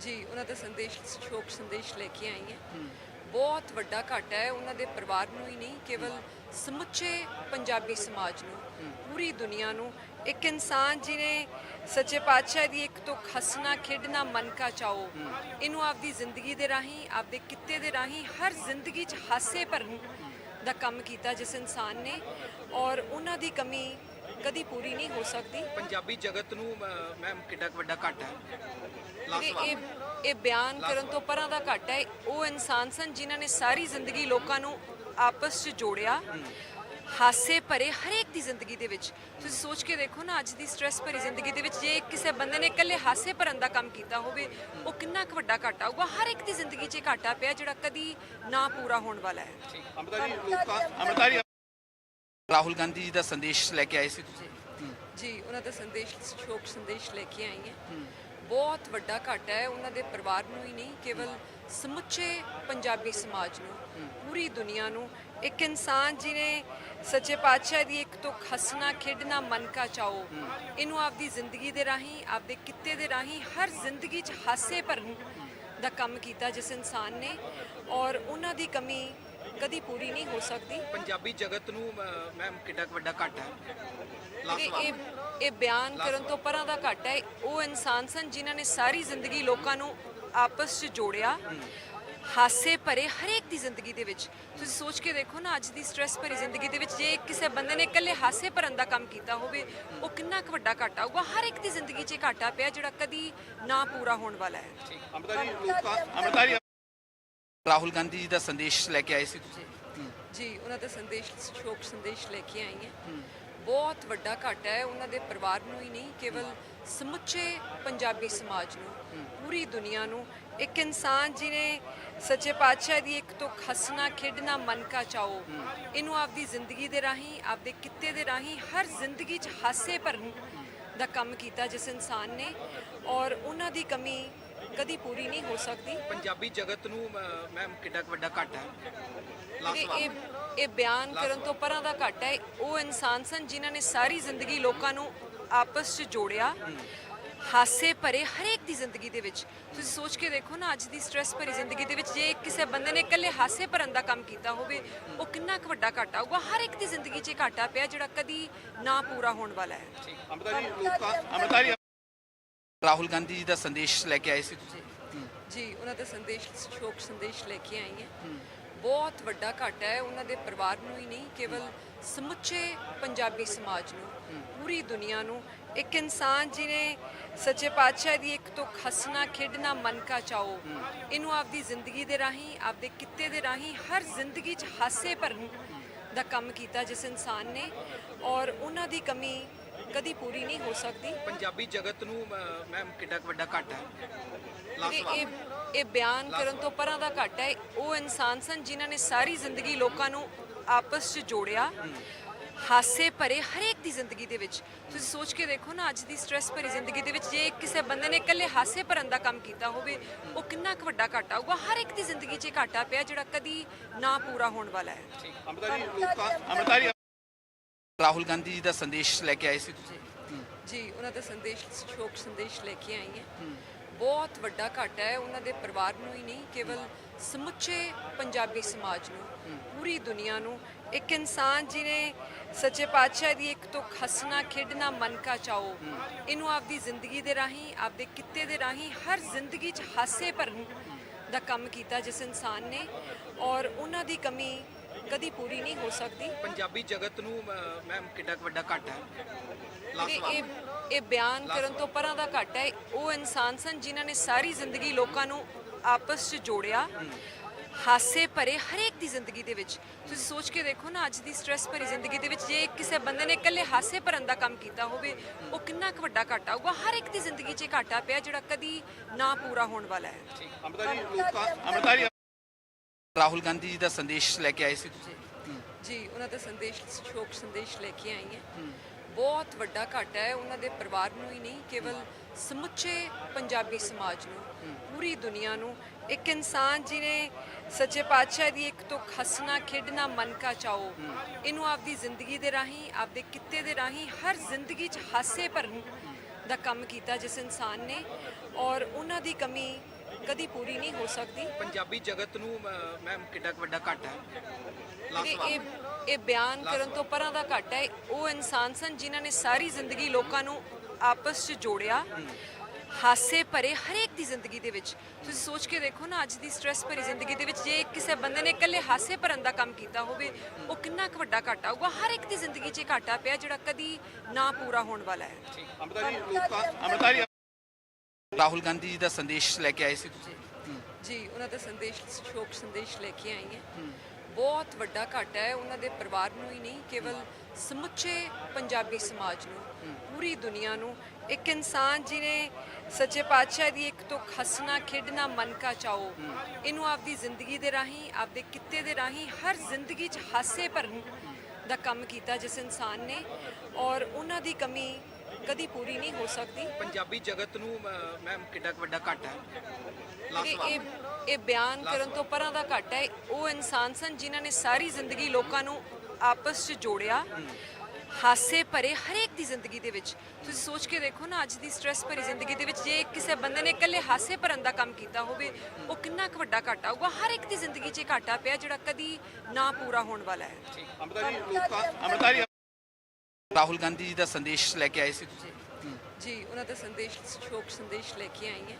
ਜੀ, ਉਹਨਾਂ ਦਾ ਸੰਦੇਸ਼, ਸ਼ੋਕ ਸੰਦੇਸ਼ ਲੈ ਕੇ ਆਈ ਹਾਂ। ਬਹੁਤ ਵੱਡਾ ਘਾਟਾ ਹੈ, ਉਹਨਾਂ ਦੇ ਪਰਿਵਾਰ ਨੂੰ ਹੀ ਨਹੀਂ, ਕੇਵਲ ਸਮੁੱਚੇ ਪੰਜਾਬੀ ਸਮਾਜ ਨੂੰ, ਪੂਰੀ ਦੁਨੀਆ ਨੂੰ। ਇੱਕ ਇਨਸਾਨ ਜਿਹਨੇ ਸੱਚੇ ਪਾਤਸ਼ਾਹ ਦੀ ਇੱਕ ਤੋਂ ਹੱਸਣਾ ਖੇਡਣਾ ਮਨ ਕਾ ਚਾਓ ਇਹਨੂੰ ਆਪਦੀ ਜ਼ਿੰਦਗੀ ਦੇ ਰਾਹੀਂ, ਆਪਦੇ ਕਿੱਤੇ ਦੇ ਰਾਹੀਂ, ਹਰ ਜ਼ਿੰਦਗੀ 'ਚ ਹਾਸੇ ਭਰਨ ਦਾ ਕੰਮ ਕੀਤਾ ਜਿਸ ਇਨਸਾਨ ਨੇ ਔਰ ਉਹਨਾਂ ਦੀ ਕਮੀ ਕਦੀ ਪੂਰੀ ਨਹੀਂ ਹੋ ਸਕਦੀ। ਪੰਜਾਬੀ ਜਗਤ ਨੂੰ ਮੈਮ, ਕਿੱਡਾ ਕੁ ਵੱਡਾ ਘਾਟਾ ਹੈ? ਇਹ ਇਹ ਇਹ ਬਿਆਨ ਕਰਨ ਤੋਂ ਪਰਾਂ ਦਾ ਘੱਟ ਹੈ ਉਹ ਇਨਸਾਨ ਸਨ ਜਿਨ੍ਹਾਂ ਨੇ ਸਾਰੀ ਜ਼ਿੰਦਗੀ ਲੋਕਾਂ ਨੂੰ ਆਪਸ 'ਚ ਜੋੜਿਆ ਹਾਸੇ ਭਰੇ ਹਰੇਕ ਦੀ ਜ਼ਿੰਦਗੀ ਦੇ ਵਿੱਚ। ਤੁਸੀਂ ਸੋਚ ਕੇ ਦੇਖੋ ਨਾ ਅੱਜ ਦੀ ਸਟ੍ਰੈਸ ਭਰੀ ਜ਼ਿੰਦਗੀ ਦੇ ਵਿੱਚ ਜੇ ਕਿਸੇ ਬੰਦੇ ਨੇ ਇਕੱਲੇ ਹਾਸੇ ਭਰਨ ਦਾ ਕੰਮ ਕੀਤਾ ਹੋਵੇ ਉਹ ਕਿੰਨਾ ਕੁ ਵੱਡਾ ਘਾਟਾ ਹੋਊਗਾ। ਹਰ ਇੱਕ ਦੀ ਜ਼ਿੰਦਗੀ 'ਚ ਘਾਟਾ ਪਿਆ ਜਿਹੜਾ ਕਦੀ ਨਾ ਪੂਰਾ ਹੋਣ ਵਾਲਾ ਹੈ। ਲੋਕਾਂ ਰਾਹੁਲ ਗਾਂਧੀ ਜੀ ਦਾ ਸੰਦੇਸ਼ ਲੈ ਕੇ ਆਏ ਸੀ ਤੁਸੀਂ? ਜੀ ਉਹਨਾਂ ਦਾ ਸੰਦੇਸ਼ ਸ਼ੋਕ ਸੰਦੇਸ਼ ਲੈ ਕੇ ਆਈ ਹਾਂ। ਬਹੁਤ ਵੱਡਾ ਘਾਟਾ ਹੈ, ਉਹਨਾਂ ਦੇ ਪਰਿਵਾਰ ਨੂੰ ਹੀ ਨਹੀਂ, ਕੇਵਲ ਸਮੁੱਚੇ ਪੰਜਾਬੀ ਸਮਾਜ ਨੂੰ, ਪੂਰੀ ਦੁਨੀਆ ਨੂੰ। ਇੱਕ ਇਨਸਾਨ ਜਿਹਨੇ ਸੱਚੇ ਪਾਤਸ਼ਾਹ ਦੀ ਇੱਕ ਤੋਂ ਹੱਸਣਾ ਖੇਡਣਾ ਮਨ ਕਾ ਚਾਓ ਇਹਨੂੰ ਆਪਦੀ ਜ਼ਿੰਦਗੀ ਦੇ ਰਾਹੀਂ, ਆਪਦੇ ਕਿੱਤੇ ਦੇ ਰਾਹੀਂ, ਹਰ ਜ਼ਿੰਦਗੀ 'ਚ ਹਾਸੇ ਭਰਨ ਦਾ ਕੰਮ ਕੀਤਾ ਜਿਸ ਇਨਸਾਨ ਨੇ ਔਰ ਉਹਨਾਂ ਦੀ ਕਮੀ ਕਦੀ ਪੂਰੀ ਨਹੀਂ ਹੋ ਸਕਦੀ। ਪੰਜਾਬੀ ਜਗਤ ਨੂੰ ਮੈਮ ਕਿੱਡਾ ਕੁ ਵੱਡਾ ਘਾਟਾ ਹੈ? ਇਹ ਇਹ ਬਿਆਨ ਕਰਨ ਤੋਂ ਪਰਾਂ ਦਾ ਘੱਟ ਹੈ। ਉਹ ਇਨਸਾਨ ਸਨ ਜਿਨ੍ਹਾਂ ਨੇ ਸਾਰੀ ਜ਼ਿੰਦਗੀ ਲੋਕਾਂ ਨੂੰ ਆਪਸ 'ਚ ਜੋੜਿਆ। ਹਾਸੇ ਭਰੇ ਹਰੇਕ ਦੀ ਜ਼ਿੰਦਗੀ ਦੇ ਵਿੱਚ। ਤੁਸੀਂ ਸੋਚ ਕੇ ਦੇਖੋ ਨਾ ਅੱਜ ਦੀ ਸਟ੍ਰੈਸ ਭਰੀ ਜ਼ਿੰਦਗੀ ਦੇ ਵਿੱਚ ਜੇ ਕਿਸੇ ਬੰਦੇ ਨੇ ਇਕੱਲੇ ਹਾਸੇ ਭਰਨ ਦਾ ਕੰਮ ਕੀਤਾ ਹੋਵੇ ਉਹ ਕਿੰਨਾ ਕੁ ਵੱਡਾ ਘਾਟਾ ਹੋਊਗਾ। ਹਰ ਇੱਕ ਦੀ ਜ਼ਿੰਦਗੀ 'ਚ ਘਾਟਾ ਪਿਆ ਜਿਹੜਾ ਕਦੀ ਨਾ ਪੂਰਾ ਹੋਣ ਵਾਲਾ ਹੈ। ਲੋਕਾਂ ਰਾਹੁਲ ਗਾਂਧੀ ਜੀ ਦਾ ਸੰਦੇਸ਼ ਲੈ ਕੇ ਆਏ ਸੀ ਤੁਸੀਂ? ਜੀ। ਉਹਨਾਂ ਦਾ ਸੰਦੇਸ਼ ਸ਼ੋਕ ਸੰਦੇਸ਼ ਲੈ ਕੇ ਆਈ ਹਾਂ। ਬਹੁਤ ਵੱਡਾ ਘਾਟਾ ਹੈ ਉਹਨਾਂ ਦੇ ਪਰਿਵਾਰ ਨੂੰ ਹੀ ਨਹੀਂ ਕੇਵਲ ਸਮੁੱਚੇ ਪੰਜਾਬੀ ਸਮਾਜ ਨੂੰ ਪੂਰੀ ਦੁਨੀਆ ਨੂੰ। ਇੱਕ ਇਨਸਾਨ ਜਿਹਨੇ ਸੱਚੇ ਪਾਤਸ਼ਾਹ ਦੀ ਇੱਕ ਤੋਂ ਹੱਸਣਾ ਖੇਡਣਾ ਮਨ ਕਾ ਚਾਓ ਇਹਨੂੰ ਆਪਦੀ ਜ਼ਿੰਦਗੀ ਦੇ ਰਾਹੀਂ ਆਪਦੇ ਕਿੱਤੇ ਦੇ ਰਾਹੀਂ ਹਰ ਜ਼ਿੰਦਗੀ 'ਚ ਹਾਸੇ ਭਰਨ ਦਾ ਕੰਮ ਕੀਤਾ ਜਿਸ ਇਨਸਾਨ ਨੇ। ਔਰ ਉਹਨਾਂ ਦੀ ਕਮੀ ਕਦੀ ਪੂਰੀ ਨਹੀਂ ਹੋ ਸਕਦੀ। ਪੰਜਾਬੀ ਜਗਤ ਨੂੰ ਮੈਮ ਕਿੱਡਾ ਵੱਡਾ ਘਾਟਾ ਹੈ? ਇਹ ਇਹ ਬਿਆਨ ਕਰਨ ਤੋਂ ਪਰਾਂ ਦਾ ਘੱਟ ਹੈ। ਉਹ ਇਨਸਾਨ ਸਨ ਜਿਨ੍ਹਾਂ ਨੇ ਸਾਰੀ ਜ਼ਿੰਦਗੀ ਲੋਕਾਂ ਨੂੰ ਆਪਸ 'ਚ ਜੋੜਿਆ। ਹਾਸੇ ਭਰੇ ਹਰੇਕ ਦੀ ਜ਼ਿੰਦਗੀ ਦੇ ਵਿੱਚ। ਤੁਸੀਂ ਸੋਚ ਕੇ ਦੇਖੋ ਨਾ ਅੱਜ ਦੀ ਸਟ੍ਰੈਸ ਭਰੀ ਜ਼ਿੰਦਗੀ ਦੇ ਵਿੱਚ ਜੇ ਕਿਸੇ ਬੰਦੇ ਨੇ ਇਕੱਲੇ ਹਾਸੇ ਭਰਨ ਦਾ ਕੰਮ ਕੀਤਾ ਹੋਵੇ ਉਹ ਕਿੰਨਾ ਕੁ ਵੱਡਾ ਘਾਟਾ ਹੋਊਗਾ। ਹਰ ਇੱਕ ਦੀ ਜ਼ਿੰਦਗੀ 'ਚ ਘਾਟਾ ਪਿਆ ਜਿਹੜਾ ਕਦੀ ਨਾ ਪੂਰਾ ਹੋਣ ਵਾਲਾ ਹੈ। ਅਮਰਤਾਰੀ ਲੋਕਾਂ ਅਮਰਤਾਰੀ ਰਾਹੁਲ ਗਾਂਧੀ ਜੀ ਦਾ ਸੰਦੇਸ਼ ਲੈ ਕੇ ਆਏ ਸੀ ਤੁਸੀਂ ਜੀ ਉਹਨਾਂ ਦਾ ਸੰਦੇਸ਼ ਸ਼ੋਕ ਸੰਦੇਸ਼ ਲੈ ਕੇ ਆਈ ਹਾਂ ਬਹੁਤ ਵੱਡਾ ਘਾਟਾ ਹੈ ਉਹਨਾਂ ਦੇ ਪਰਿਵਾਰ ਨੂੰ ਹੀ ਨਹੀਂ ਕੇਵਲ ਸਮੁੱਚੇ ਪੰਜਾਬੀ ਸਮਾਜ ਨੂੰ ਪੂਰੀ ਦੁਨੀਆ ਨੂੰ ਇੱਕ ਇਨਸਾਨ ਜਿਹਨੇ ਸੱਚੇ ਪਾਤਸ਼ਾਹ ਦੀ ਇੱਕ ਤੋਂ ਹੱਸਣਾ ਖੇਡਣਾ ਮਨ ਕਾ ਚਾਓ ਇਹਨੂੰ ਆਪਦੀ ਜ਼ਿੰਦਗੀ ਦੇ ਰਾਹੀਂ ਆਪਦੇ ਕਿੱਤੇ ਦੇ ਰਾਹੀਂ ਹਰ ਜ਼ਿੰਦਗੀ 'ਚ ਹਾਸੇ ਭਰਨ ਦਾ ਕੰਮ ਕੀਤਾ ਜਿਸ ਇਨਸਾਨ ਨੇ ਔਰ ਉਹਨਾਂ ਦੀ ਕਮੀ ਕਦੀ ਪੂਰੀ ਨਹੀਂ ਹੋ ਸਕਦੀ। ਪੰਜਾਬੀ ਜਗਤ ਨੂੰ ਮੈਮ ਕਿੱਡਾ ਵੱਡਾ ਘਾਟਾ ਹੈ? ਇਹ ਇਹ ਬਿਆਨ ਕਰਨ ਤੋਂ ਪਰਾਂ ਦਾ ਘੱਟ ਹੈ। ਉਹ ਇਨਸਾਨ ਸਨ ਜਿਨ੍ਹਾਂ ਨੇ ਸਾਰੀ ਜ਼ਿੰਦਗੀ ਲੋਕਾਂ ਨੂੰ ਆਪਸ 'ਚ ਜੋੜਿਆ। ਹਾਸੇ ਭਰੇ ਹਰੇਕ ਦੀ ਜ਼ਿੰਦਗੀ ਦੇ ਵਿੱਚ। ਤੁਸੀਂ ਸੋਚ ਕੇ ਦੇਖੋ ਨਾ ਅੱਜ ਦੀ ਸਟ੍ਰੈਸ ਭਰੀ ਜ਼ਿੰਦਗੀ ਦੇ ਵਿੱਚ ਜੇ ਕਿਸੇ ਬੰਦੇ ਨੇ ਇਕੱਲੇ ਹਾਸੇ ਭਰਨ ਦਾ ਕੰਮ ਕੀਤਾ ਹੋਵੇ ਉਹ ਕਿੰਨਾ ਕੁ ਵੱਡਾ ਘਾਟਾ ਹੋਊਗਾ। ਹਰ ਇੱਕ ਦੀ ਜ਼ਿੰਦਗੀ 'ਚ ਘਾਟਾ ਪਿਆ ਜਿਹੜਾ ਕਦੀ ਨਾ ਪੂਰਾ ਹੋਣ ਵਾਲਾ ਹੈ। ਰਾਹੁਲ ਗਾਂਧੀ ਜੀ ਦਾ ਸੰਦੇਸ਼ ਲੈ ਕੇ ਆਏ ਸੀ ਤੁਸੀਂ? ਜੀ ਉਹਨਾਂ ਦਾ ਸੰਦੇਸ਼ ਸ਼ੋਕ ਸੰਦੇਸ਼ ਲੈ ਕੇ ਆਈ ਹਾਂ। ਬਹੁਤ ਵੱਡਾ ਘਾਟਾ ਹੈ ਉਹਨਾਂ ਦੇ ਪਰਿਵਾਰ ਨੂੰ ਹੀ ਨਹੀਂ ਕੇਵਲ ਸਮੁੱਚੇ ਪੰਜਾਬੀ ਸਮਾਜ ਨੂੰ ਪੂਰੀ ਦੁਨੀਆ ਨੂੰ ਇੱਕ ਇਨਸਾਨ ਜਿਹਨੇ ਸੱਚੇ ਪਾਤਸ਼ਾਹ ਦੀ ਇੱਕ ਤੋਂ ਹੱਸਣਾ ਖੇਡਣਾ ਮਨ ਕਾ ਚਾਓ ਇਹਨੂੰ ਆਪਦੀ ਜ਼ਿੰਦਗੀ ਦੇ ਰਾਹੀਂ ਆਪਦੇ ਕਿੱਤੇ ਦੇ ਰਾਹੀਂ ਹਰ ਜ਼ਿੰਦਗੀ 'ਚ ਹਾਸੇ ਭਰਨ ਦਾ ਕੰਮ ਕੀਤਾ ਜਿਸ ਇਨਸਾਨ ਨੇ ਔਰ ਉਹਨਾਂ ਦੀ ਕਮੀ ਕਦੀ ਪੂਰੀ ਨਹੀਂ ਹੋ ਸਕਦੀ। ਪੰਜਾਬੀ ਜਗਤ ਨੂੰ ਮੈਮ ਕਿੱਡਾ ਕੁ ਵੱਡਾ ਘਾਟਾ ਹੈ? ਇਹ ਇਹ ਬਿਆਨ ਕਰਨ ਤੋਂ ਪਰਾਂ ਦਾ ਘੱਟ ਹੈ। ਉਹ ਇਨਸਾਨ ਸਨ ਜਿਨ੍ਹਾਂ ਨੇ ਸਾਰੀ ਜ਼ਿੰਦਗੀ ਲੋਕਾਂ ਨੂੰ ਆਪਸ 'ਚ ਜੋੜਿਆ। ਹਾਸੇ ਭਰੇ ਹਰੇਕ ਦੀ ਜ਼ਿੰਦਗੀ ਦੇ ਵਿੱਚ। ਤੁਸੀਂ ਸੋਚ ਕੇ ਦੇਖੋ ਨਾ ਅੱਜ ਦੀ ਸਟ੍ਰੈਸ ਭਰੀ ਜ਼ਿੰਦਗੀ ਦੇ ਵਿੱਚ ਜੇ ਕਿਸੇ ਬੰਦੇ ਨੇ ਇਕੱਲੇ ਹਾਸੇ ਭਰਨ ਦਾ ਕੰਮ ਕੀਤਾ ਹੋਵੇ ਉਹ ਕਿੰਨਾ ਕੁ ਵੱਡਾ ਘਾਟਾ ਹੋਊਗਾ। ਹਰ ਇੱਕ ਦੀ ਜ਼ਿੰਦਗੀ 'ਚ ਘਾਟਾ ਪਿਆ ਜਿਹੜਾ ਕਦੀ ਨਾ ਪੂਰਾ ਹੋਣ ਵਾਲਾ ਹੈ। ਲੋਕਾਂ ਰਾਹੁਲ ਗਾਂਧੀ ਜੀ ਦਾ ਸੰਦੇਸ਼ ਲੈ ਕੇ ਆਏ ਸੀ ਤੁਸੀਂ? ਜੀ ਉਹਨਾਂ ਦਾ ਸੰਦੇਸ਼ ਸ਼ੋਕ ਸੰਦੇਸ਼ ਲੈ ਕੇ ਆਈ ਹਾਂ। ਬਹੁਤ ਵੱਡਾ ਘਾਟਾ ਹੈ ਉਹਨਾਂ ਦੇ ਪਰਿਵਾਰ ਨੂੰ ਹੀ ਨਹੀਂ ਕੇਵਲ ਸਮੁੱਚੇ ਪੰਜਾਬੀ ਸਮਾਜ ਨੂੰ ਪੂਰੀ ਦੁਨੀਆ ਨੂੰ। ਇੱਕ ਇਨਸਾਨ ਜਿਹਨੇ ਸੱਚੇ ਪਾਤਸ਼ਾਹ ਦੀ ਇੱਕ ਤੋਂ ਹੱਸਣਾ ਖੇਡਣਾ ਮਨ ਕਾ ਚਾਓ ਇਹਨੂੰ ਆਪਦੀ ਜ਼ਿੰਦਗੀ ਦੇ ਰਾਹੀਂ ਆਪਦੇ ਕਿੱਤੇ ਦੇ ਰਾਹੀਂ ਹਰ ਜ਼ਿੰਦਗੀ 'ਚ ਹਾਸੇ ਭਰਨ ਦਾ ਕੰਮ ਕੀਤਾ ਜਿਸ ਇਨਸਾਨ ਨੇ। ਔਰ ਉਹਨਾਂ ਦੀ ਕਮੀ ਕਦੀ ਪੂਰੀ ਨਹੀਂ ਹੋ ਸਕਦੀ। ਪੰਜਾਬੀ ਜਗਤ ਨੂੰ ਮੈਮ ਕਿੱਡਾ ਵੱਡਾ ਘਾਟਾ ਹੈ? ਇਹ ਇਹ ਬਿਆਨ ਕਰਨ ਤੋਂ ਪਰਾਂ ਦਾ ਘੱਟ ਹੈ। ਉਹ ਇਨਸਾਨ ਸਨ ਜਿਨ੍ਹਾਂ ਨੇ ਸਾਰੀ ਜ਼ਿੰਦਗੀ ਲੋਕਾਂ ਨੂੰ ਆਪਸ 'ਚ ਜੋੜਿਆ। ਹਾਸੇ ਭਰੇ ਹਰੇਕ ਦੀ ਜ਼ਿੰਦਗੀ ਦੇ ਵਿੱਚ। ਤੁਸੀਂ ਸੋਚ ਕੇ ਦੇਖੋ ਨਾ ਅੱਜ ਦੀ ਸਟ੍ਰੈਸ ਭਰੀ ਜ਼ਿੰਦਗੀ ਦੇ ਵਿੱਚ ਜੇ ਕਿਸੇ ਬੰਦੇ ਨੇ ਇਕੱਲੇ ਹਾਸੇ ਭਰਨ ਦਾ ਕੰਮ ਕੀਤਾ ਹੋਵੇ ਉਹ ਕਿੰਨਾ ਕੁ ਵੱਡਾ ਘਾਟਾ ਹੋਊਗਾ। ਹਰ ਇੱਕ ਦੀ ਜ਼ਿੰਦਗੀ 'ਚ ਘਾਟਾ ਪਿਆ ਜਿਹੜਾ ਕਦੀ ਨਾ ਪੂਰਾ ਹੋਣ ਵਾਲਾ ਹੈ। ਲੋਕਾਂ ਰਾਹੁਲ ਗਾਂਧੀ ਜੀ ਦਾ ਸੰਦੇਸ਼ ਲੈ ਕੇ ਆਏ ਸੀ ਤੁਸੀਂ ਜੀ ਉਹਨਾਂ ਦਾ ਸੰਦੇਸ਼ ਸ਼ੋਕ ਸੰਦੇਸ਼ ਲੈ ਕੇ ਆਈ ਹੈ ਬਹੁਤ ਵੱਡਾ ਘਾਟਾ ਹੈ ਉਹਨਾਂ ਦੇ ਪਰਿਵਾਰ ਨੂੰ ਹੀ ਨਹੀਂ ਕੇਵਲ ਸਮੁੱਚੇ ਪੰਜਾਬੀ ਸਮਾਜ ਨੂੰ ਪੂਰੀ ਦੁਨੀਆ ਨੂੰ ਇੱਕ ਇਨਸਾਨ ਜਿਹਨੇ ਸੱਚੇ ਪਾਤਸ਼ਾਹ ਦੀ ਇੱਕ ਤੋਂ ਹੱਸਣਾ ਖੇਡਣਾ ਮਨ ਕਾ ਚਾਓ ਇਹਨੂੰ ਆਪਦੀ ਜ਼ਿੰਦਗੀ ਦੇ ਰਾਹੀਂ ਆਪਦੇ ਕਿੱਤੇ ਦੇ ਰਾਹੀਂ ਹਰ ਜ਼ਿੰਦਗੀ 'ਚ ਹਾਸੇ ਭਰਨ ਦਾ ਕੰਮ ਕੀਤਾ ਜਿਸ ਇਨਸਾਨ ਨੇ ਔਰ ਉਹਨਾਂ ਦੀ ਕਮੀ ਕਦੀ ਪੂਰੀ ਨਹੀਂ ਹੋ ਸਕਦੀ। ਪੰਜਾਬੀ ਜਗਤ ਨੂੰ ਮੈਮ ਕਿੱਡਾ ਵੱਡਾ ਘਾਟਾ ਹੈ? ਇਹ ਇਹ ਬਿਆਨ ਕਰਨ ਤੋਂ ਪਰਾਂ ਦਾ ਘੱਟ ਹੈ। ਉਹ ਇਨਸਾਨ ਸਨ ਜਿਨ੍ਹਾਂ ਨੇ ਸਾਰੀ ਜ਼ਿੰਦਗੀ ਲੋਕਾਂ ਨੂੰ ਆਪਸ 'ਚ ਜੋੜਿਆ। ਹਾਸੇ ਭਰੇ ਹਰੇਕ ਦੀ ਜ਼ਿੰਦਗੀ ਦੇ ਵਿੱਚ। ਤੁਸੀਂ ਸੋਚ ਕੇ ਦੇਖੋ ਨਾ ਅੱਜ ਦੀ ਸਟ੍ਰੈਸ ਭਰੀ ਜ਼ਿੰਦਗੀ ਦੇ ਵਿੱਚ ਜੇ ਕਿਸੇ ਬੰਦੇ ਨੇ ਇਕੱਲੇ ਹਾਸੇ ਭਰਨ ਦਾ ਕੰਮ ਕੀਤਾ ਹੋਵੇ ਉਹ ਕਿੰਨਾ ਕੁ ਵੱਡਾ ਘਾਟਾ ਹੋਊਗਾ। ਹਰ ਇੱਕ ਦੀ ਜ਼ਿੰਦਗੀ 'ਚ ਘਾਟਾ ਪਿਆ ਜਿਹੜਾ ਕਦੀ ਨਾ ਪੂਰਾ ਹੋਣ ਵਾਲਾ ਹੈ। ਲੋਕਾਂ ਰਾਹੁਲ ਗਾਂਧੀ ਜੀ ਦਾ ਸੰਦੇਸ਼ ਲੈ ਕੇ ਆਏ ਸੀ ਤੁਸੀਂ ਜੀ ਉਹਨਾਂ ਦਾ ਸੰਦੇਸ਼ ਸ਼ੋਕ ਸੰਦੇਸ਼ ਲੈ ਕੇ ਆਈ ਹੈ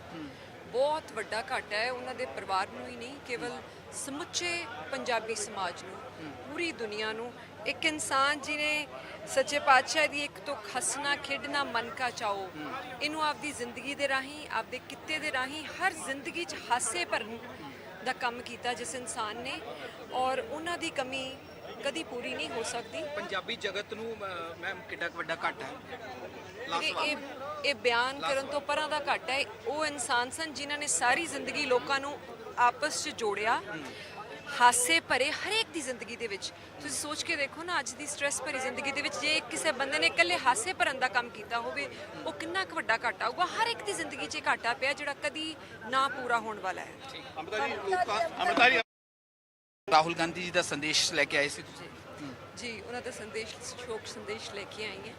ਬਹੁਤ ਵੱਡਾ ਘਾਟਾ ਹੈ ਉਹਨਾਂ ਦੇ ਪਰਿਵਾਰ ਨੂੰ ਹੀ ਨਹੀਂ ਕੇਵਲ ਸਮੁੱਚੇ ਪੰਜਾਬੀ ਸਮਾਜ ਨੂੰ ਪੂਰੀ ਦੁਨੀਆ ਨੂੰ ਇੱਕ ਇਨਸਾਨ ਜਿਹਨੇ ਸੱਚੇ ਪਾਤਸ਼ਾਹ ਦੀ ਇੱਕ ਤੋਂ ਹੱਸਣਾ ਖੇਡਣਾ ਮਨ ਕਾ ਚਾਓ ਇਹਨੂੰ ਆਪਦੀ ਜ਼ਿੰਦਗੀ ਦੇ ਰਾਹੀਂ ਆਪਦੇ ਕਿੱਤੇ ਦੇ ਰਾਹੀਂ ਹਰ ਜ਼ਿੰਦਗੀ 'ਚ ਹਾਸੇ ਭਰਨ ਦਾ ਕੰਮ ਕੀਤਾ ਜਿਸ ਇਨਸਾਨ ਨੇ ਔਰ ਉਹਨਾਂ ਦੀ ਕਮੀ ਕਦੀ ਪੂਰੀ ਨਹੀਂ ਹੋ ਸਕਦੀ। ਪੰਜਾਬੀ ਜਗਤ ਨੂੰ ਮੈਮ ਕਿੱਡਾ ਵੱਡਾ ਘਾਟਾ ਹੈ? ਇਹ ਇਹ ਬਿਆਨ ਕਰਨ ਤੋਂ ਪਰਾਂ ਦਾ ਘੱਟ ਹੈ। ਉਹ ਇਨਸਾਨ ਸਨ ਜਿਨ੍ਹਾਂ ਨੇ ਸਾਰੀ ਜ਼ਿੰਦਗੀ ਲੋਕਾਂ ਨੂੰ ਆਪਸ 'ਚ ਜੋੜਿਆ। ਹਾਸੇ ਭਰੇ ਹਰੇਕ ਦੀ ਜ਼ਿੰਦਗੀ ਦੇ ਵਿੱਚ। ਤੁਸੀਂ ਸੋਚ ਕੇ ਦੇਖੋ ਨਾ ਅੱਜ ਦੀ ਸਟ੍ਰੈਸ ਭਰੀ ਜ਼ਿੰਦਗੀ ਦੇ ਵਿੱਚ ਜੇ ਕਿਸੇ ਬੰਦੇ ਨੇ ਇਕੱਲੇ ਹਾਸੇ ਭਰਨ ਦਾ ਕੰਮ ਕੀਤਾ ਹੋਵੇ ਉਹ ਕਿੰਨਾ ਕੁ ਵੱਡਾ ਘਾਟਾ ਹੋਊਗਾ। ਹਰ ਇੱਕ ਦੀ ਜ਼ਿੰਦਗੀ 'ਚ ਘਾਟਾ ਪਿਆ ਜਿਹੜਾ ਕਦੀ ਨਾ ਪੂਰਾ ਹੋਣ ਵਾਲਾ ਹੈ। ਰਾਹੁਲ ਗਾਂਧੀ ਜੀ ਦਾ ਸੰਦੇਸ਼ ਲੈ ਕੇ ਆਏ ਸੀ ਤੁਸੀਂ ਜੀ ਉਹਨਾਂ ਦਾ ਸੰਦੇਸ਼ ਸ਼ੋਕ ਸੰਦੇਸ਼ ਲੈ ਕੇ ਆਈ ਹੈ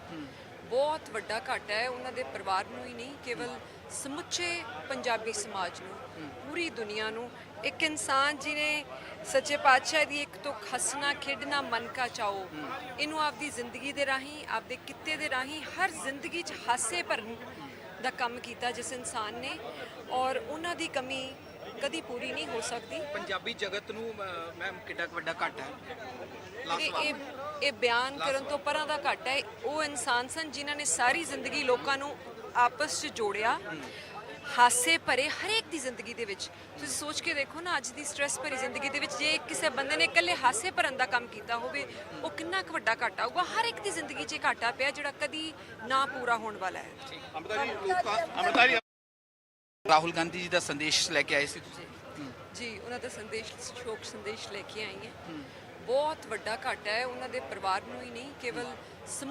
ਬਹੁਤ ਵੱਡਾ ਘਾਟਾ ਹੈ ਉਹਨਾਂ ਦੇ ਪਰਿਵਾਰ ਨੂੰ ਹੀ ਨਹੀਂ ਕੇਵਲ ਸਮੁੱਚੇ ਪੰਜਾਬੀ ਸਮਾਜ ਨੂੰ ਪੂਰੀ ਦੁਨੀਆ ਨੂੰ ਇੱਕ ਇਨਸਾਨ ਜਿਹਨੇ ਸੱਚੇ ਪਾਤਸ਼ਾਹ ਦੀ ਇੱਕ ਤੋਂ ਹੱਸਣਾ ਖੇਡਣਾ ਮਨ ਕਾ ਚਾਓ ਇਹਨੂੰ ਆਪਦੀ ਜ਼ਿੰਦਗੀ ਦੇ ਰਾਹੀਂ ਆਪਦੇ ਕਿੱਤੇ ਦੇ ਰਾਹੀਂ ਹਰ ਜ਼ਿੰਦਗੀ 'ਚ ਹਾਸੇ ਭਰਨ ਦਾ ਕੰਮ ਕੀਤਾ ਜਿਸ ਇਨਸਾਨ ਨੇ ਔਰ ਉਹਨਾਂ ਦੀ ਕਮੀ ਕਦੀ ਪੂਰੀ ਨਹੀਂ ਹੋ ਸਕਦੀ। ਪੰਜਾਬੀ ਜਗਤ ਨੂੰ ਮੈਮ ਕਿੱਡਾ ਵੱਡਾ ਘਾਟਾ ਹੈ? ਲਾਸਟ ਇਹ ਇਹ ਬਿਆਨ ਕਰਨ ਤੋਂ ਪਰਾਂ ਦਾ ਘੱਟ ਹੈ। ਉਹ ਇਨਸਾਨ ਸਨ ਜਿਨ੍ਹਾਂ ਨੇ ਸਾਰੀ ਜ਼ਿੰਦਗੀ ਲੋਕਾਂ ਨੂੰ ਆਪਸ 'ਚ ਜੋੜਿਆ। ਹਾਸੇ ਭਰੇ ਹਰੇਕ ਦੀ ਜ਼ਿੰਦਗੀ ਦੇ ਵਿੱਚ। ਤੁਸੀਂ ਸੋਚ ਕੇ ਦੇਖੋ ਨਾ ਅੱਜ ਦੀ ਸਟ੍ਰੈਸ ਭਰੀ ਜ਼ਿੰਦਗੀ ਦੇ ਵਿੱਚ ਜੇ ਕਿਸੇ ਬੰਦੇ ਨੇ ਇਕੱਲੇ ਹਾਸੇ ਭਰਨ ਦਾ ਕੰਮ ਕੀਤਾ ਹੋਵੇ ਉਹ ਕਿੰਨਾ ਕੁ ਵੱਡਾ ਘਾਟਾ ਹੋਊਗਾ। ਹਰ ਇੱਕ ਦੀ ਜ਼ਿੰਦਗੀ 'ਚ ਇਹ ਘਾਟਾ ਪਿਆ ਜਿਹੜਾ ਕਦੀ ਨਾ ਪੂਰਾ ਹੋਣ ਵਾਲਾ ਹੈ। ਲੋਕਾਂ ਰਾਹੁਲ ਗਾਂਧੀ ਜੀ ਦਾ ਸੰਦੇਸ਼ ਲੈ ਕੇ ਆਏ ਸੀ ਤੁਸੀਂ ਜੀ ਉਹਨਾਂ ਦਾ ਸੰਦੇਸ਼ ਸ਼ੋਕ ਸੰਦੇਸ਼ ਲੈ ਕੇ ਆਈ ਹੈ ਬਹੁਤ ਵੱਡਾ ਘਾਟਾ ਹੈ ਉਹਨਾਂ ਦੇ ਪਰਿਵਾਰ ਨੂੰ ਹੀ ਨਹੀਂ ਕੇਵਲ ਸਮੁੱਚੇ